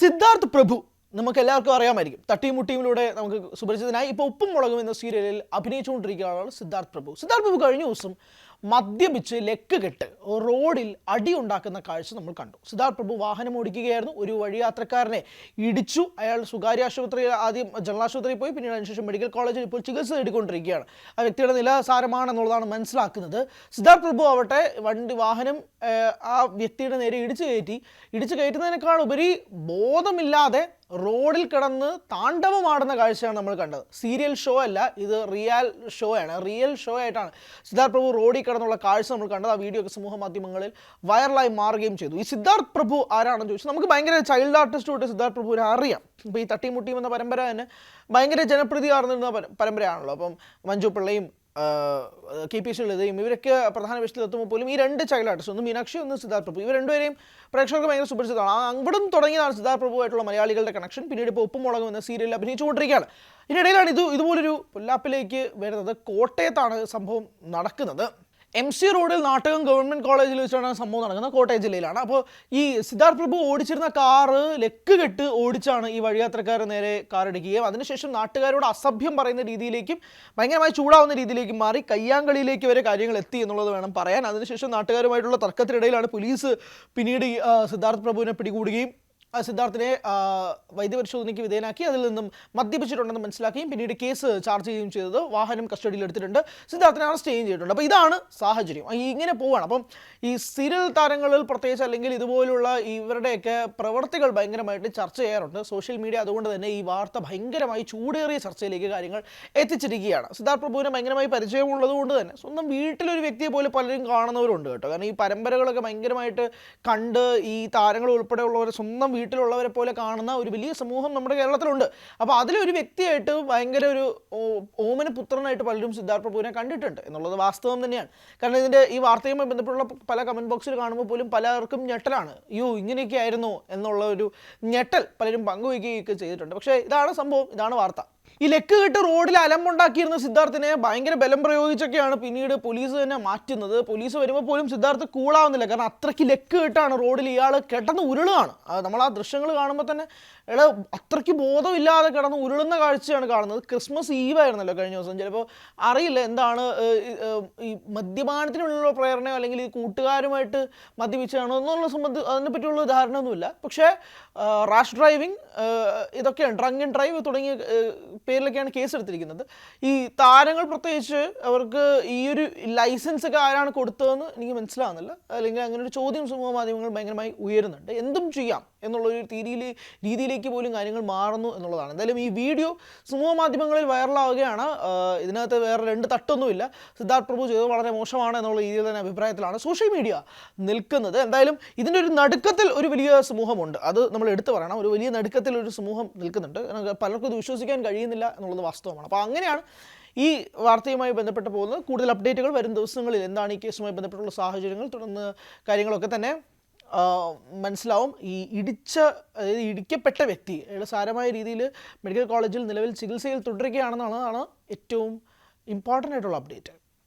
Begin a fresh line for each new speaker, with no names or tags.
സിദ്ധാർത്ഥ് പ്രഭു നമുക്ക് എല്ലാവർക്കും അറിയാമായിരിക്കും. തട്ടിയും മുട്ടിയിലൂടെ നമുക്ക് സുപരിചിതനായി ഇപ്പോൾ ഉപ്പും മുളകും എന്ന സീരിയലിൽ അഭിനയിച്ചുകൊണ്ടിരിക്കുകയാണ് സിദ്ധാർത്ഥ് പ്രഭു. സിദ്ധാർത്ഥ് പ്രഭു കഴിഞ്ഞ ദിവസം മദ്യപിച്ച് ലെക്ക് കെട്ട് റോഡിൽ അടി ഉണ്ടാക്കുന്ന കാഴ്ച നമ്മൾ കണ്ടു. സിദ്ധാർത്ഥ് പ്രഭു വാഹനം ഓടിക്കുകയായിരുന്നു. ഒരു വഴിയാത്രക്കാരനെ ഇടിച്ചു. അയാൾ സ്വകാര്യ ആശുപത്രിയിൽ ആദ്യം ജനറൽ ആശുപത്രിയിൽ പോയി. പിന്നീട് അതിനുശേഷം മെഡിക്കൽ കോളേജിൽ ഇപ്പോൾ ചികിത്സ നേടിക്കൊണ്ടിരിക്കുകയാണ്. ആ വ്യക്തിയുടെ നില സാരമാണെന്നുള്ളതാണ് മനസ്സിലാക്കുന്നത്. സിദ്ധാർത്ഥ് പ്രഭു ആവട്ടെ വണ്ടി വാഹനം ആ വ്യക്തിയുടെ നേരെ ഇടിച്ചു കയറ്റി. ഇടിച്ചു കയറ്റുന്നതിനേക്കാൾ ഉപരി ബോധമില്ലാതെ റോഡിൽ കിടന്ന് താണ്ഡവമാടുന്ന കാഴ്ചയാണ് നമ്മൾ കണ്ടത്. സീരിയൽ ഷോ അല്ല ഇത് റിയൽ ഷോ ആണ് റിയൽ ഷോ ആയിട്ടാണ് സിദ്ധാർത്ഥ് പ്രഭു റോഡിൽ കിടന്നുള്ള കാഴ്ച നമ്മൾ കണ്ടത് ആ വീഡിയോ ഒക്കെ സമൂഹ മാധ്യമങ്ങളിൽ വൈറലായി മാറുകയും ചെയ്തു. ഈ സിദ്ധാർത്ഥ് പ്രഭു ആരാണെന്ന് ചോദിച്ചാൽ നമുക്ക് ഭയങ്കര ചൈൽഡ് ആർട്ടിസ്റ്റ് തൊട്ട് സിദ്ധാർത്ഥ് പ്രഭുവിനെ അറിയാം. ഇപ്പോൾ ഈ തട്ടിമുട്ടിയും എന്ന പരമ്പര തന്നെ ഭയങ്കര ജനപ്രീതി ആർന്നിരുന്ന പരമ്പരയാണല്ലോ. അപ്പം മഞ്ജു പിള്ളയും കെ പി എസ് ലളിതയും ഇവരൊക്കെ പ്രധാന വിഷയത്തിൽ എത്തുമ്പോൾ പോലും ഈ രണ്ട് ചൈൽഡ് ആർട്ടിസ്റ്റ് ഒന്ന് മീനാക്ഷി ഒന്ന് സിദ്ധാർത്ഥ് പ്രഭു ഇവർ രണ്ടുപേരെയും പ്രേക്ഷകർക്ക് ഭയങ്കര സുപരിചിതമാണ് അവിടും തുടങ്ങിയതാണ് സിദ്ധാർത്ഥ് പ്രഭുവായിട്ടുള്ള മലയാളികളുടെ കണക്ഷൻ പിന്നീട് ഇപ്പോൾ ഉപ്പുമുളകും എന്ന സീരിയലിൽ അഭിനയിച്ചുകൊണ്ടിരിക്കുകയാണ്. ഇതിനിടയിലാണ് ഇത് ഇതുപോലൊരു പുല്ലാപ്പിലേക്ക് വരുന്നത്. കോട്ടയത്താണ് സംഭവം നടക്കുന്നത്. എം സി റോഡിൽ നാട്ടകം ഗവൺമെന്റ് കോളേജിൽ വെച്ചാണ് സംഭവം നടക്കുന്നത് കോട്ടയം ജില്ലയിലാണ്. അപ്പോൾ ഈ സിദ്ധാർത്ഥ് പ്രഭു ഓടിച്ചിരുന്ന കാറ് ലെക്ക് കെട്ട് ഓടിച്ചാണ് ഈ വഴിയാത്രക്കാരെ നേരെ കാർ ഇടിക്കുകയും അതിനുശേഷം നാട്ടുകാരോട് അസഭ്യം പറയുന്ന രീതിയിലേക്കും ഭയങ്കരമായി ചൂടാവുന്ന രീതിയിലേക്കും മാറി കയ്യാങ്കളിയിലേക്ക് വരെ കാര്യങ്ങൾ എത്തി എന്നുള്ളത് വേണം പറയാൻ. അതിനുശേഷം നാട്ടുകാരുമായിട്ടുള്ള തർക്കത്തിനിടയിലാണ് പോലീസ് പിന്നീട് സിദ്ധാർത്ഥ് പ്രഭുവിനെ പിടികൂടുകയും സിദ്ധാർത്ഥിനെ വൈദ്യപരിശോധനയ്ക്ക് വിധേയനാക്കി അതിൽ നിന്നും മദ്യപിച്ചിട്ടുണ്ടെന്ന് മനസ്സിലാക്കുകയും പിന്നീട് കേസ് ചാർജ് ചെയ്യുകയും ചെയ്തത് വാഹനം കസ്റ്റഡിയിൽ എടുത്തിട്ടുണ്ട്. സിദ്ധാർത്ഥിനെ അറസ്റ്റ് ചെയ്യുകയും ചെയ്തിട്ടുണ്ട്. അപ്പോൾ ഇതാണ് സാഹചര്യം. ഇങ്ങനെ പോവാണ്. അപ്പം ഈ സിരിൽ താരങ്ങളിൽ പ്രത്യേകിച്ച് അല്ലെങ്കിൽ ഇതുപോലുള്ള ഇവരുടെയൊക്കെ പ്രവർത്തികൾ ഭയങ്കരമായിട്ട് ചർച്ച ചെയ്യാറുണ്ട്. സോഷ്യൽ മീഡിയ അതുകൊണ്ട് തന്നെ ഈ വാർത്ത ഭയങ്കരമായി ചൂടേറിയ ചർച്ചയിലേക്ക് കാര്യങ്ങൾ എത്തിച്ചിരിക്കുകയാണ്. സിദ്ധാർത്ഥ് പ്രഭുവിനെ ഭയങ്കരമായി പരിചയമുള്ളത് കൊണ്ട് തന്നെ സ്വന്തം വീട്ടിലൊരു വ്യക്തിയെ പോലെ പലരും കാണുന്നവരുണ്ട് കേട്ടോ. കാരണം ഈ പരമ്പരകളൊക്കെ ഭയങ്കരമായിട്ട് കണ്ട് ഈ താരങ്ങൾ ഉൾപ്പെടെയുള്ളവരെ സ്വന്തം വീട്ടിലുള്ളവരെ പോലെ കാണുന്ന ഒരു വലിയ സമൂഹം നമ്മുടെ കേരളത്തിലുണ്ട്. അപ്പോൾ അതിലൊരു വ്യക്തിയായിട്ട് ഭയങ്കര ഒരു ഓമന പുത്രനായിട്ട് പലരും സിദ്ധാർത്ഥ് പ്രഭുവിനെ കണ്ടിട്ടുണ്ട് എന്നുള്ളത് വാസ്തവം തന്നെയാണ്. കാരണം ഇതിന്റെ ഈ വാർത്തയുമായി ബന്ധപ്പെട്ടുള്ള പല കമന്റ് ബോക്സിൽ കാണുമ്പോൾ പോലും പലർക്കും ഞെട്ടലാണ്. യോ ഇങ്ങനെയൊക്കെ ആയിരുന്നു എന്നുള്ള ഒരു ഞെട്ടൽ പലരും പങ്കുവയ്ക്കുകയൊക്കെ ചെയ്തിട്ടുണ്ട്. പക്ഷേ ഇതാണ് സംഭവം ഇതാണ് വാർത്ത. ഈ ലെക്ക് കെട്ട് റോഡിൽ അലമ്പുണ്ടാക്കിയിരുന്ന സിദ്ധാർത്ഥിനെ ഭയങ്കര ബലം പ്രയോഗിച്ചൊക്കെയാണ് പിന്നീട് പോലീസ് തന്നെ മാറ്റുന്നത്. പോലീസ് വരുമ്പോൾ പോലും സിദ്ധാർത്ഥ് കൂളാവുന്നില്ല കാരണം അത്രയ്ക്ക് ലെക്ക് കെട്ടാണ് റോഡിൽ ഇയാൾ കിടന്ന് ഉരുളുകയാണ്. നമ്മൾ ആ ദൃശ്യങ്ങൾ കാണുമ്പോൾ തന്നെ ഇയാൾ അത്രയ്ക്ക് ബോധമില്ലാതെ കിടന്ന് ഉരുളുന്ന കാഴ്ചയാണ് കാണുന്നത്. ക്രിസ്മസ് ഈവ് ആയിരുന്നല്ലോ കഴിഞ്ഞ ദിവസം. ചിലപ്പോൾ അറിയില്ല എന്താണ് ഈ, മദ്യപാനത്തിനുള്ള പ്രേരണയോ അല്ലെങ്കിൽ ഈ കൂട്ടുകാരുമായിട്ട് മദ്യപിച്ചാണോ എന്നുള്ള സംബന്ധ അതിനെ പറ്റിയുള്ള ധാരണ ഒന്നുമില്ല പക്ഷേ റാഷ് ഡ്രൈവിംഗ് ഇതൊക്കെയാണ്. ഡ്രങ്ക് ആൻഡ് ഡ്രൈവ് തുടങ്ങിയ പേരിലൊക്കെയാണ് കേസ് എടുത്തിരിക്കുന്നത് ഈ താരങ്ങൾ പ്രത്യേകിച്ച് അവർക്ക് ഈ ഒരു ലൈസൻസ് ഒക്കെ ആരാണ് കൊടുത്തതെന്ന് എനിക്ക് മനസ്സിലാവുന്നില്ല. അല്ലെങ്കിൽ അങ്ങനെ ഒരു ചോദ്യം സമൂഹ മാധ്യമങ്ങൾ ഭയങ്കരമായി ഉയരുന്നുണ്ട്. എന്തും ചെയ്യാം എന്നുള്ളൊരു രീതിയിൽ രീതിയിലേക്ക് പോലും കാര്യങ്ങൾ മാറുന്നു എന്നുള്ളതാണ്. എന്തായാലും ഈ വീഡിയോ സമൂഹ മാധ്യമങ്ങളിൽ വൈറലാവുകയാണ്. ഇതിനകത്ത് വേറെ രണ്ട് തട്ടൊന്നുമില്ല. സിദ്ധാർത്ഥ് പ്രഭു ചെയ്തത് വളരെ മോശമാണ് എന്നുള്ള രീതിയിൽ തന്നെ അഭിപ്രായത്തിലാണ് സോഷ്യൽ മീഡിയ നിൽക്കുന്നത്. എന്തായാലും ഇതിന്റെ ഒരു നടുക്കത്തിൽ ഒരു വലിയ സമൂഹമുണ്ട്. അത് നമ്മൾ എടുത്തു പറയണം. ഒരു വലിയ നടുക്കത്തിൽ ഒരു സമൂഹം നിൽക്കുന്നുണ്ട്. പലർക്കും ഇത് വിശ്വസിക്കാൻ കഴിയുന്നില്ല. എന്നുള്ളത് വാസ്തവമാണ്. അപ്പോൾ അങ്ങനെയാണ് ഈ വാർത്തയുമായി ബന്ധപ്പെട്ട് പോകുന്നത്. കൂടുതൽ അപ്ഡേറ്റുകൾ വരും ദിവസങ്ങളിൽ എന്താണ് ഈ കേസുമായി ബന്ധപ്പെട്ടുള്ള സാഹചര്യങ്ങൾ തുടർന്ന് കാര്യങ്ങളൊക്കെ തന്നെ മനസ്സിലാവും. ഈ ഇടിച്ച അതായത് ഇടിക്കപ്പെട്ട വ്യക്തി അയാൾ സാരമായ രീതിയിൽ മെഡിക്കൽ കോളേജിൽ നിലവിൽ ചികിത്സയിൽ തുടരുകയാണെന്നുള്ളതാണ് ഏറ്റവും ഇമ്പോർട്ടന്റ് ആയിട്ടുള്ള അപ്ഡേറ്റ്